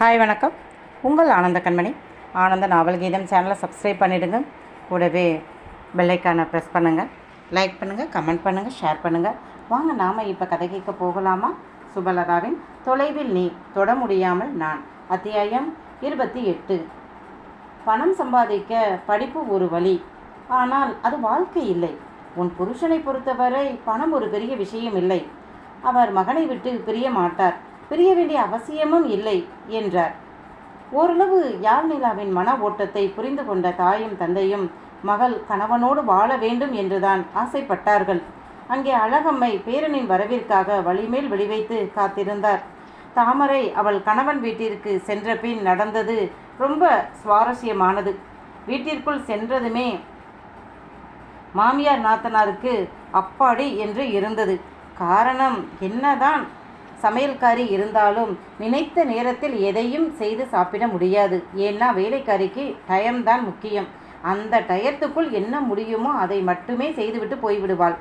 Hi வணக்கம். உங்கள் ஆனந்த கண்மணி. ஆனந்த நாவல் கீதம் சேனலை சப்ஸ்கிரைப் பண்ணிவிடுங்க கூடவே பெல்லைக்கானை ப்ரெஸ் பண்ணுங்கள் லைக் பண்ணுங்கள் கமெண்ட் பண்ணுங்கள் ஷேர் பண்ணுங்கள் வாங்க நாம் இப்போ கதை கேட்க போகலாமா? சுபலதாவின் தொலைவில் நீ தொட முடியாமல் நான். அத்தியாயம் இருபத்தி எட்டு. பணம் சம்பாதிக்க படிப்பு ஒரு வழி. ஆனால் அது வாழ்க்கை இல்லை. உன் புருஷனை பொறுத்தவரை பணம் ஒரு பெரிய விஷயம் இல்லை. அவர் மகனை விட்டு பிரிய மாட்டார். பிரிய வேண்டிய அவசியமும் இல்லை என்றார். ஓரளவு யாழ்நிலாவின் மன ஓட்டத்தை புரிந்து கொண்ட தாயும் தந்தையும் மகள் கணவனோடு வாழ வேண்டும் என்றுதான் ஆசைப்பட்டார்கள். அங்கே அழகம்மை பேரனின் வரவிற்காக வழிமேல் வெளிவைத்து காத்திருந்தார். தாமரை அவள் கணவன் வீட்டிற்கு சென்ற பின் நடந்தது ரொம்ப சுவாரஸ்யமானது. வீட்டிற்குள் சென்றதுமே மாமியார் நாத்தனாருக்கு அப்பாடி என்று இருந்தது. காரணம் என்னதான்? சமையல்காரி இருந்தாலும் நினைத்த நேரத்தில் எதையும் செய்து சாப்பிட முடியாது. ஏன்னா வேலைக்காரிக்கு டயம் தான் முக்கியம். அந்த டயத்துக்குள் என்ன முடியுமோ அதை மட்டுமே செய்துவிட்டு போய்விடுவாள்.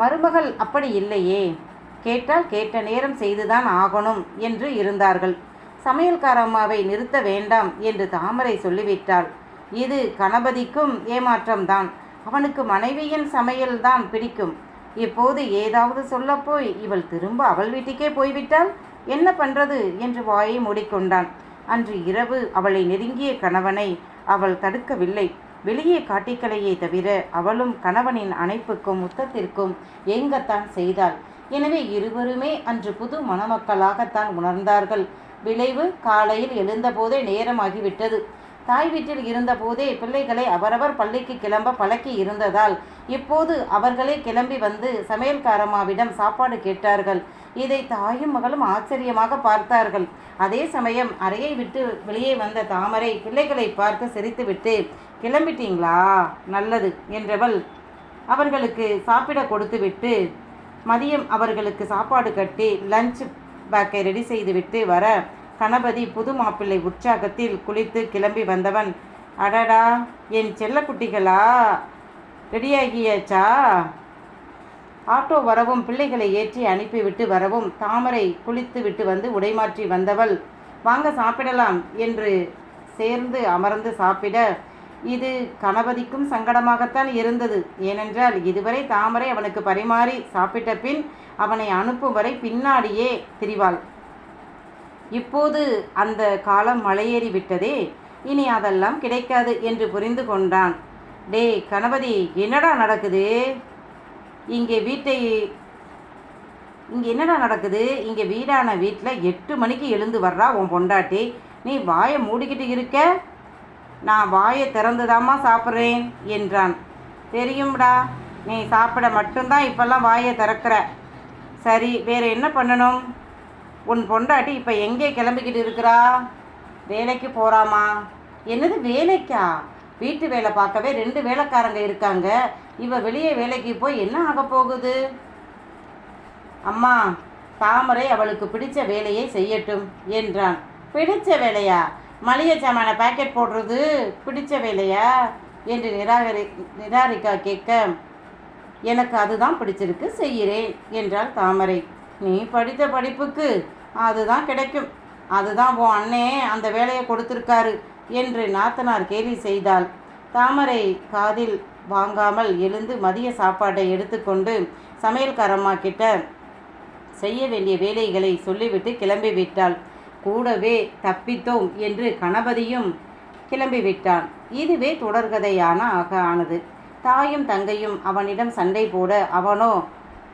மருமகள் அப்படி இல்லையே. கேட்டால் கேட்ட நேரம் செய்துதான் ஆகணும் என்று இருந்தார்கள். சமையல்காரம்மாவை நிறுத்த வேண்டாம் என்று தாமரை சொல்லிவிட்டாள். இது கணபதிக்கும் ஏமாற்றம்தான். அவனுக்கு மனைவியின் சமையல்தான் பிடிக்கும். இப்போது ஏதாவது சொல்லப்போய் இவள் திரும்ப அவள் வீட்டுக்கே போய்விட்டால் என்ன பண்றது? என்று வாயை மூடிக்கொண்டான். அன்று இரவு அவளை நெருங்கிய கணவனை அவள் தடுக்கவில்லை. வெளியே காட்டிக்கலையே தவிர அவளும் கணவனின் அணைப்புக்கும் முத்தத்திற்கும் ஏங்கத்தான் செய்தாள். எனவே இருவருமே அன்று புது மணமக்களாகத்தான் உணர்ந்தார்கள். விளைவு காலையில் எழுந்தபோதே நேரமாகிவிட்டது. தாய் வீட்டில் இருந்தபோதே பிள்ளைகளை அவரவர் பள்ளிக்கு கிளம்ப பழக்கி இருந்ததால் இப்போது அவர்களே கிளம்பி வந்து சமையல்காரம்மாவிடம் சாப்பாடு கேட்டார்கள். இதை தாயும் மகளும் ஆச்சரியமாக பார்த்தார்கள். அதே சமயம் அறையை விட்டு வெளியே வந்த தாமரை பிள்ளைகளை பார்த்து சிரித்துவிட்டு கிளம்பிட்டீங்களா? நல்லது என்றவள் அவர்களுக்கு சாப்பிட கொடுத்துவிட்டு மதியம் அவர்களுக்கு சாப்பாடு கட்டி லஞ்ச் பேக்கை ரெடி செய்துவிட்டு வர கணபதி புது மாப்பிள்ளை உற்சாகத்தில் குளித்து கிளம்பி வந்தவன் அடடா என் செல்லக்குட்டிகளா? ரெடியாகியாச்சா? ஆட்டோ வரவும் பிள்ளைகளை ஏற்றி அனுப்பிவிட்டு வரவும் தாமரை குளித்து விட்டு வந்து உடைமாற்றி வந்தவள். வாங்க சாப்பிடலாம் என்று சேர்ந்து அமர்ந்து சாப்பிட இது கணபதிக்கும் சங்கடமாகத்தான் இருந்தது. ஏனென்றால் இதுவரை தாமரை அவனுக்கு பரிமாறி சாப்பிட்ட பின் அவனை அனுப்பும் வரை பின்னாடியே திரிவாள். இப்போது அந்த காலம் மலையேறி விட்டதே இனி அதெல்லாம் கிடைக்காது என்று புரிந்து கொண்டான். டே கணபதி என்னடா நடக்குது? இங்கே வீட்டை இங்கே என்னடா நடக்குது? இங்கே வீடான வீட்டில் எட்டு மணிக்கு எழுந்து வர்றா உன் பொண்டாட்டி. நீ வாயை மூடிக்கிட்டு இருக்க? நான் வாயை திறந்துதாம்மா சாப்பிட்றேன் என்றான். தெரியும்டா நீ சாப்பிட மட்டும்தான் இப்போல்லாம் வாயை திறக்கிற. சரி வேறு என்ன பண்ணணும்? உன் பொண்டாட்டி இப்போ எங்கே கிளம்பிக்கிட்டு இருக்கிறா? வேலைக்கு போகிறாமா என்னது வேலைக்கா? வீட்டு வேலை பார்க்கவே ரெண்டு வேலைக்காரங்க இருக்காங்க. இவ வெளியே வேலைக்கு போய் என்ன ஆக போகுது? அம்மா தாமரை அவளுக்கு பிடிச்ச வேலையை செய்யட்டும் என்றான். பிடிச்ச வேலையா? மளிகை சாமான பாக்கெட் போடுறது பிடிச்ச வேலையா? என்று நிராகரி நிராகரிக்கா கேட்க எனக்கு அதுதான் பிடிச்சிருக்கு செய்கிறேன் என்றாள் தாமரை. நீ படித்த படிப்புக்கு அதுதான் கிடைக்கும். அதுதான் உன் அண்ணே அந்த வேலையை கொடுத்துருக்காரு என்று நாத்தனார் கேலி செய்தாள். தாமரை காதில் வாங்காமல் எழுந்து மதிய சாப்பாட்டை எடுத்துக்கொண்டு சமையல்காரம்மா கிட்ட செய்ய வேண்டிய வேலைகளை சொல்லிவிட்டு கிளம்பி விட்டாள் கூடவே தப்பித்தோம் என்று கணபதியும் கிளம்பிவிட்டான். இதுவே தொடர்கதையான ஆக ஆனது. தாயும் தங்கையும் அவனிடம் சண்டை போட அவனோ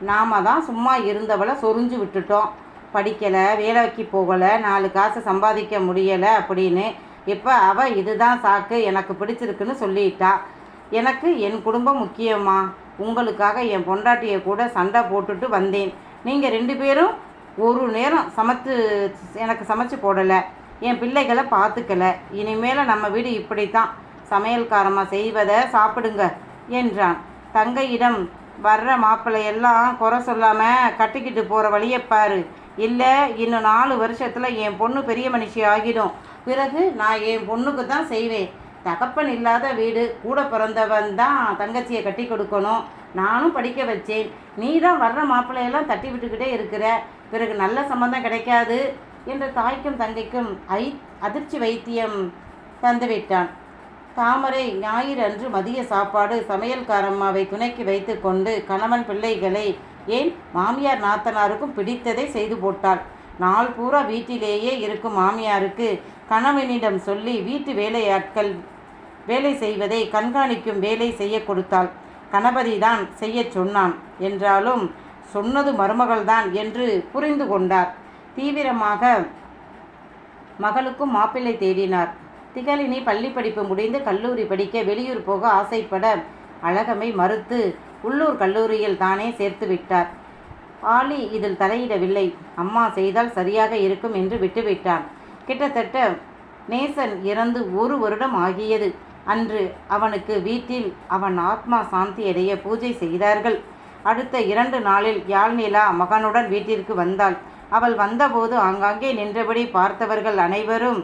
நாம தான் சும்மா இருந்தவளை சொரிஞ்சு விட்டுட்டோம். படிக்கலை வேலைக்கு போகலை நாலு காசு சம்பாதிக்க முடியலை அப்படின்னு. இப்போ அவள் இதுதான் சாக்கு எனக்கு பிடிச்சிருக்குன்னு சொல்லிட்டா. எனக்கு என் குடும்பம் முக்கியமா உங்களுக்காக என் பொண்டாட்டியை கூட சண்டை போட்டுட்டு வந்தேன். நீங்கள் ரெண்டு பேரும் ஒரு நேரம் சமைத்து எனக்கு சமைச்சு போடலை. என் பிள்ளைகளை பார்த்துக்கல. இனிமேல் நம்ம வீடு இப்படித்தான். சமையல்காரமாக செய்வதை சாப்பிடுங்க என்றான். தங்கையிடம் வர்ற மாப்பிள்ளையெல்லாம் குறை சொல்லாமல் கட்டிக்கிட்டு போகிற வழியை பாரு. இல்லை இன்னும் நாலு வருஷத்தில் என் பொண்ணு பெரிய மனுஷி ஆகிடும். பிறகு நான் என் பொண்ணுக்கு தான் செய்வேன். தகப்பன் இல்லாத வீடு கூட பிறந்தவன் தான் தங்கச்சியை கட்டி கொடுக்கணும். நானும் படிக்க வச்சேன். நீ தான் வர்ற மாப்பிள்ளையெல்லாம் தட்டி விட்டுக்கிட்டே இருக்கிற. பிறகு நல்ல சம்மந்தம் கிடைக்காது என்று தாய்க்கும் தங்கைக்கும் ஐ அதிர்ச்சி வைத்தியம் தந்துவிட்டான் தாமரை ஞாயிறு அன்று மதிய சாப்பாடு சமையல்காரம்மாவை துணைக்கு வைத்து கொண்டு கணவன் பிள்ளைகளை ஏன்? மாமியார் நாத்தனாருக்கும் பிடித்ததை செய்து போட்டாள். நாள் பூரா வீட்டிலேயே இருக்கும் மாமியாருக்கு கணவனிடம் சொல்லி வீட்டு வேலையாட்கள் வேலை செய்வதை கண்காணிக்கும் வேலை செய்ய கொடுத்தாள். கணபதி தான் செய்யச் சொன்னான். என்றாலும் சொன்னது மருமகள்தான் என்று புரிந்து கொண்டார். தீவிரமாக மகளுக்கும் மாப்பிள்ளை தேடினார். திகழினி பள்ளி படிப்பு முடிந்து கல்லூரி படிக்க வெளியூர் போக ஆசைப்பட அழகமை மறுத்து உள்ளூர் கல்லூரியில் தானே சேர்த்து விட்டார். ஆலி இதில் தலையிடவில்லை. அம்மா செய்தால் சரியாக இருக்கும் என்று விட்டுவிட்டான். கிட்டத்தட்ட நேசன் இறந்து ஒரு வருடம் ஆகியது. அன்று அவனுக்கு வீட்டில் அவன் ஆத்மா சாந்தி அடைய பூஜை செய்தார்கள். அடுத்த இரண்டு நாளில் யாழ்நிலா மகனுடன் வீட்டிற்கு வந்தாள். அவள் வந்தபோது ஆங்காங்கே நின்றபடி பார்த்தவர்கள் அனைவரும்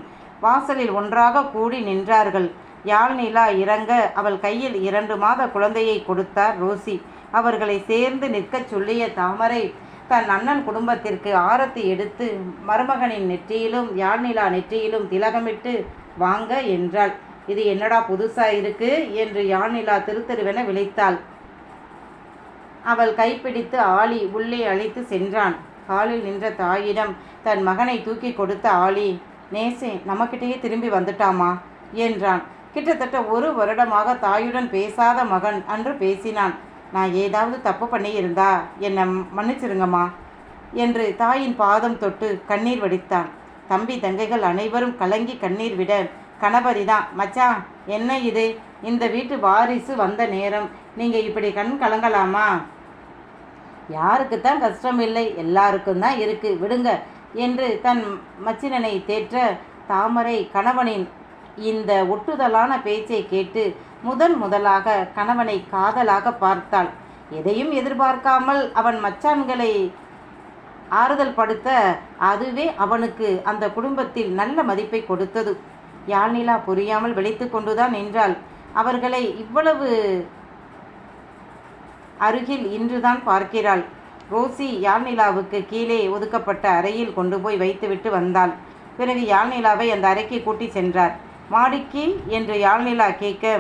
வாசலில் ஒன்றாக கூடி நின்றார்கள். யாழ்நிலா இறங்க அவள் கையில் இரண்டு மாத குழந்தையை கொடுத்தார் ரோசி. அவர்களை சேர்ந்து நிற்கச் சொல்லிய தாமரை தன் அண்ணன் குடும்பத்திற்கு ஆரத்தி எடுத்து மருமகனின் நெற்றியிலும் யாழ்நிலா நெற்றியிலும் திலகமிட்டு வாங்க என்றாள். இது என்னடா புதுசா இருக்கு? என்று யாழ்நிலா திருத்தருவென விளைத்தாள் அவள் கைப்பிடித்து ஆளி உள்ளே அழைத்து சென்றான். காலில் நின்ற தாயிடம் தன் மகனை தூக்கி கொடுத்த ஆளி நேசே நம்மக்கிட்டேயே திரும்பி வந்துட்டாமா? என்றான். கிட்டத்தட்ட ஒரு வருடமாக தாயுடன் பேசாத மகன் அன்று பேசினான். நான் ஏதாவது தப்பு பண்ணியிருந்தா என்னை மன்னிச்சிருங்கம்மா என்று தாயின் பாதம் தொட்டு கண்ணீர் வடித்தான். தம்பி தங்கைகள் அனைவரும் கலங்கி கண்ணீர் விட கணபதி தான் மச்சான் என்ன இது? இந்த வீட்டு வாரிசு வந்த நேரம். நீங்கள் இப்படி கண் கலங்கலாமா? யாருக்கு தான் கஷ்டம் இல்லை எல்லாருக்கும் தான் இருக்குது விடுங்க என்று தன் மச்சினனை தேற்ற தாமரை கணவனின் இந்த ஒட்டுதலான பேச்சை கேட்டு முதன் முதலாக கணவனை காதலாக பார்த்தாள். எதையும் எதிர்பார்க்காமல் அவன் மச்சான்களை ஆறுதல் படுத்த அதுவே அவனுக்கு அந்த குடும்பத்தில் நல்ல மதிப்பை கொடுத்தது. யாழ்நிலா புரியாமல் விழித்து கொண்டுதான் நின்றாள். அவர்களை இவ்வளவு அருகில் இன்றுதான் பார்க்கிறாள். ரோசி யாழ்நிலாவுக்கு கீழே ஒதுக்கப்பட்ட அறையில் கொண்டு போய் வைத்துவிட்டு வந்தாள். பிறகு யாழ்நிலாவை அந்த அறைக்கு கூட்டி சென்றார். மாடிக்கு என்று யாழ்நிலா கேட்க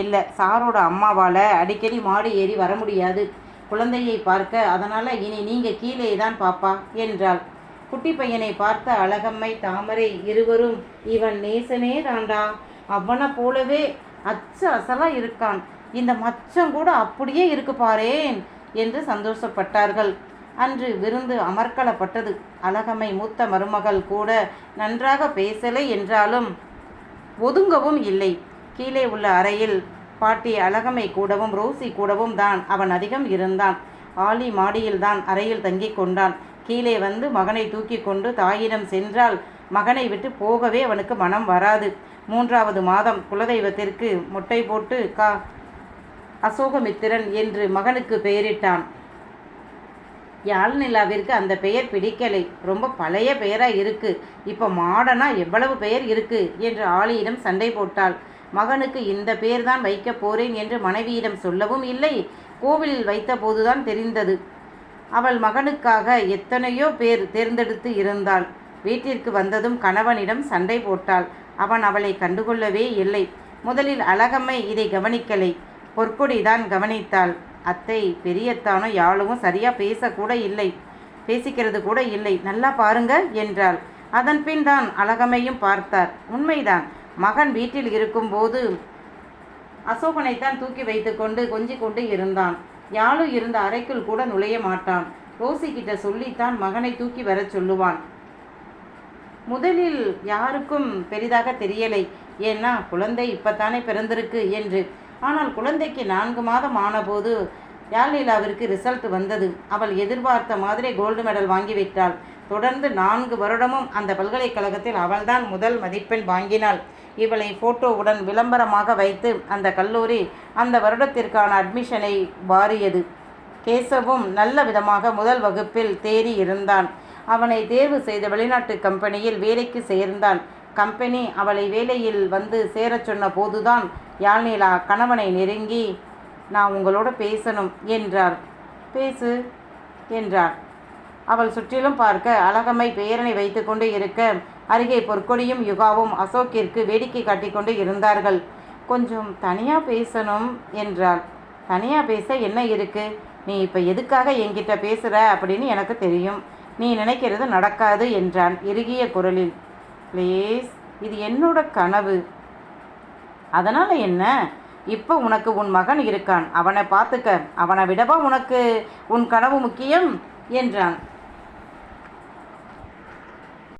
இல்லை சாரோட அம்மாவால் அடிக்கடி மாடி ஏறி வர முடியாது. குழந்தையை பார்க்க அதனால் இனி நீங்கள் கீழே தான் பாப்பா என்றாள். குட்டி பையனை பார்த்த அழகம்மை தாமரை இருவரும் இவன் நேசனே தாண்டா. அவனை போலவே அச்ச அசலாக இருக்கான். இந்த மச்சம் கூட அப்படியே இருக்கு பாரேன் என்று சந்தோஷப்பட்டார்கள். அன்று விருந்து அமர்க்களப்பட்டது. அழகம்மை மூத்த மருமகள் கூட நன்றாக பேசலை என்றாலும் ஒதுங்கவும் இல்லை. கீழே உள்ள அறையில் பாட்டி அழகமை கூடவும் ரோசி கூடவும் தான் அவன் அதிகம் இருந்தான். ஆலி மாடியில்தான் அறையில் தங்கிக் கொண்டான். கீழே வந்து மகனை தூக்கி கொண்டு தாயிடம் சென்றால் மகனை விட்டு போகவே அவனுக்கு மனம் வராது. மூன்றாவது மாதம் குலதெய்வத்திற்கு முட்டை போட்டு கா அசோகமித்திரன் என்று மகனுக்கு பெயரிட்டான். யாழ்நிலாவிற்கு அந்த பெயர் பிடிக்கலை. ரொம்ப பழைய பெயராக இருக்கு. இப்போ மாடனா எவ்வளவு பெயர் இருக்கு? என்று ஆளியிடம் சண்டை போட்டாள். மகனுக்கு இந்த பெயர் தான் வைக்கப் போறேன் என்று மனைவியிடம் சொல்லவும் இல்லை. கோவிலில் வைத்த போதுதான் தெரிந்தது. அவள் மகனுக்காக எத்தனையோ பேர் தேர்ந்தெடுத்து இருந்தாள். வீட்டிற்கு வந்ததும் கணவனிடம் சண்டை போட்டாள். அவன் அவளை கண்டுகொள்ளவே இல்லை. முதலில் அழகம்மை இதை கவனிக்கலை. பொற்கொடிதான் கவனித்தாள். அத்தை பெரியத்தானோ யாழும் சரியா பேசக்கூட இல்லை. பேசிக்கிறது கூட இல்லை. நல்லா பாருங்க என்றாள். அதன் பின் தான் அழகமையும் பார்த்தார். உண்மைதான். மகன் வீட்டில் இருக்கும்போது அசோகனைத்தான் தூக்கி வைத்துக்கொண்டு கொஞ்சி கொண்டு இருந்தான். யாழு இருந்த அறைக்குள் கூட நுழைய மாட்டான். ரோசி கிட்ட சொல்லித்தான் மகனை தூக்கி வரச் சொல்லுவான். முதலில் யாருக்கும் பெரிதாக தெரியலை. ஏன்னா குழந்தை இப்பத்தானே பிறந்திருக்கு என்று ஆனால் குழந்தைக்கு நான்கு மாதம் ஆனபோது யாழ்லீலாவிற்கு ரிசல்ட் வந்தது. அவள் எதிர்பார்த்த மாதிரி கோல்டு மெடல் வாங்கிவிட்டாள் தொடர்ந்து நான்கு வருடமும் அந்த பல்கலைக்கழகத்தில் அவள்தான் முதல் மதிப்பெண் வாங்கினாள். இவளை போட்டோவுடன் விளம்பரமாக வைத்து அந்த கல்லூரி அந்த வருடத்திற்கான அட்மிஷனை வாரியது. கேசவும் நல்ல விதமாக முதல் வகுப்பில் தேறி இருந்தான். அவனை தேர்வு செய்த வெளிநாட்டு கம்பெனியில் வேலைக்கு சேர்ந்தான். கம்பெனி அவளை வேலையில் வந்து சேரச் சொன்ன போதுதான் யாழ்நிலா கணவனை நெருங்கி நான் உங்களோட பேசணும் என்றார். பேசு என்றார். அவள் சுற்றிலும் பார்க்க அழகம்மை பேரனை வைத்துக்கொண்டு இருக்க அருகே பொற்கொடியும் யுகாவும் அசோக்கிற்கு வேடிக்கை காட்டிக்கொண்டு இருந்தார்கள். கொஞ்சம் தனியாக பேசணும் என்றாள். தனியாக பேச என்ன இருக்கு? நீ இப்போ எதுக்காக என்கிட்ட பேசுகிற அப்படின்னு எனக்கு தெரியும். நீ நினைக்கிறது நடக்காது என்றான். இறுகிய குரலில் ப்ளீஸ் இது என்னோட கனவு. அதனால் என்ன? இப்போ உனக்கு உன் மகன் இருக்கான். அவனை பார்த்துக்க. அவனை விடவா உனக்கு உன் கனவு முக்கியம்? என்றான்.